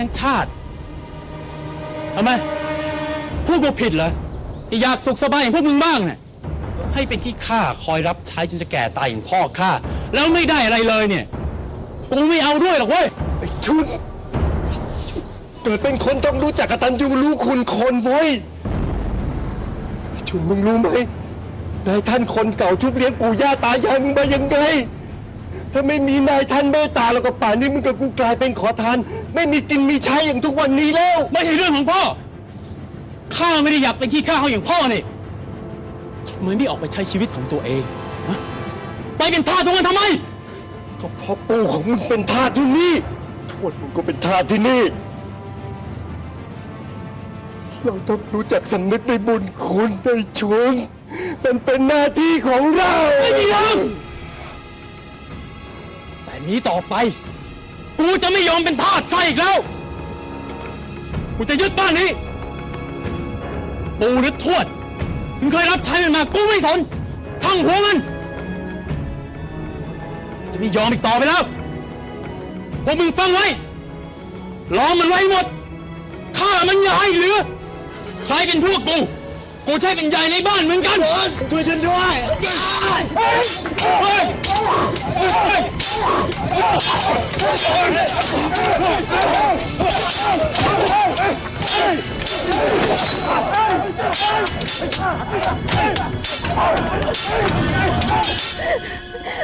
ทั้งชาติทำไมพวกกูผิดเหรอที่อยากสุขสบายอย่างพวกมึงบ้างเนี่ยให้เป็นที่ข้าคอยรับใช้จนจะแก่ตายอย่างพ่อข้าแล้วไม่ได้อะไรเลยเนี่ย กูไม่เอาด้วยหรอกเว้ยไอ้ชุนเกิดเป็นคนต้องรู้จักกตัญญูรู้คุณคนเว้ยชุนมึงรู้ไหมนายท่านคนเก่าชุบเลี้ยงปู่ย่าตายายมึงมายังไง ถ้าไม่มีนายท่านเมตตาแล้วก็ป่านนี้มึงกับกูกลายเป็นขอทาน ไม่มีกินมีใช้อย่างทุกวันนี้แล้ว ไม่ใช่เรื่องของพ่อ ข้าไม่ได้อยากเป็นขี้ข้าเขาอย่างพ่อนี่เหมือนที่ออกไปใช้ชีวิตของตัวเองฮะไปเป็นทาสของมันทำไม ก็เพราะปู่ของมึงเป็นทาสที่นี่ทวดมึงก็เป็นทาสที่นี่ เราต้องรู้จักสำนึกในบุญคุณในชนมันเป็นหน้าที่ของเรา ไม่มีทาง แต่นี้ต่อไป กูจะไม่ยอมเป็นทาสใครอีกแล้ว กูจะยึดบ้านนี้ ปูหรือทวดถึงเคยรับใช้มันมา กูไม่สน ช่างหัวมัน จะไม่ยอมอีกต่อไปแล้ว พวกมึงฟังไว้ ล้อมมันไว้หมด ฆ่ามันอย่าให้เหลือ ใครเป็นพวกกู กูใช่เป็นใหญ่ในบ้านเหมือนกันช่วยฉันด้วย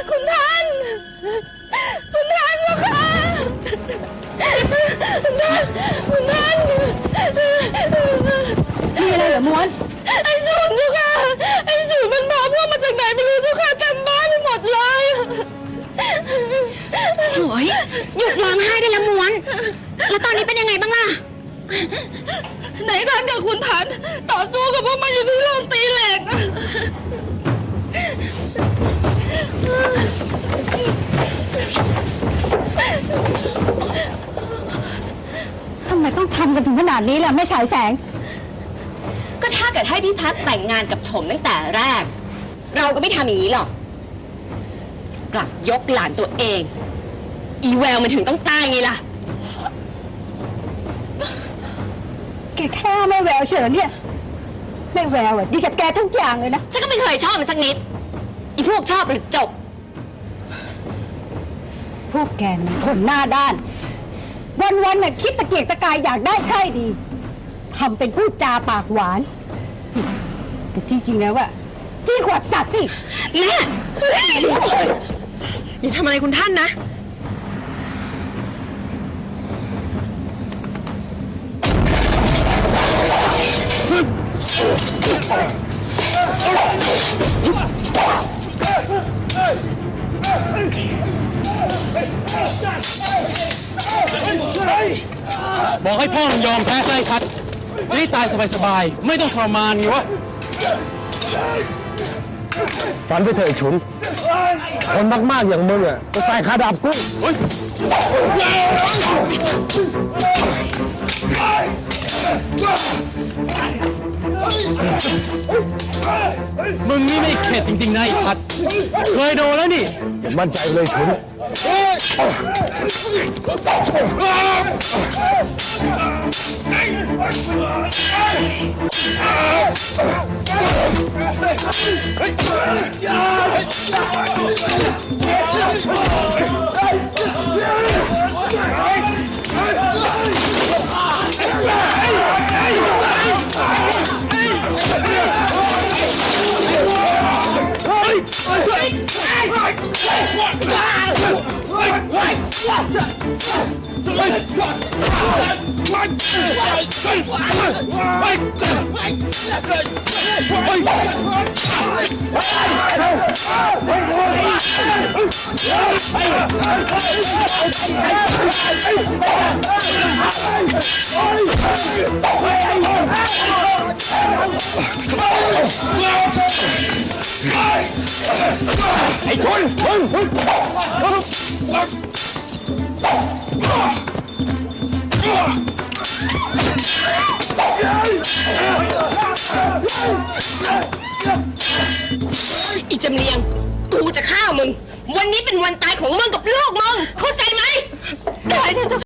คุณท่าน คุณท่านเจ้าค่ะคุณท่าน คุณท่านมีอะไรเหรอม้วนไอ้ฉุนเจ้าค่ะ ไอ้ฉุนมันพาพวกมาจากไหนไม่รู้เจ้าค่ะเต็มบ้านไปหมดเลยโอ้ยหยุดร้องไห้ได้แล้วม้วน แล้วตอนนี้เป็นยังไงบ้างล่ะไหน ท่านกับคุณพันธุ์ต่อสู้กับพวกมันอยู่ที่โรงตีเหล็ก ทำไมต้องทำกันถึงขนาดนี้ล่ะไม่ฉายแสง ก็ถ้าเกิดให้พี่พัดแต่งงานกับชมตั้งแต่แรก เราก็ไม่ทำอย่างนี้หรอก กลับยกหลานตัวเอง อีแววมันถึงต้องตายไงล่ะ แกแค่แม่แววเฉยเนี่ยแม่แววอะดีกับแกทุกอย่างเลยนะฉันก็ไม่เคยชอบมันสักนิด อีพวกชอบหรือจบ พวกแกมันคนหน้าด้าน วันๆน่ะคิดตะเกียกตะกายอยากได้ใครดีทำเป็นพูดจาปากหวาน แต่จริงๆแล้วอะจี้ขวดสัตว์สิ แม่อย่าทำอะไรคุณท่านนะ บอกให้พ่อมันยอมแพ้ไส้คัดจะได้ตายสบายๆ ไม่ต้องทรมานไงวะฝันไปเถอะไอ้ฉุน คนมากๆอย่างมึงอะก็ใส่ขาดับกุ้งเฮ้ยมึงนี่ไม่เข็ดจริงๆนะไอ้พัดเคยโดนแล้วนี่มั่นใจเลยฉุนไอ้ช อีจำเลียง กูจะฆ่ามึง วันนี้เป็นวันตายของมึงกับลูกมึง เข้าใจไหมตายเถอะเจ้า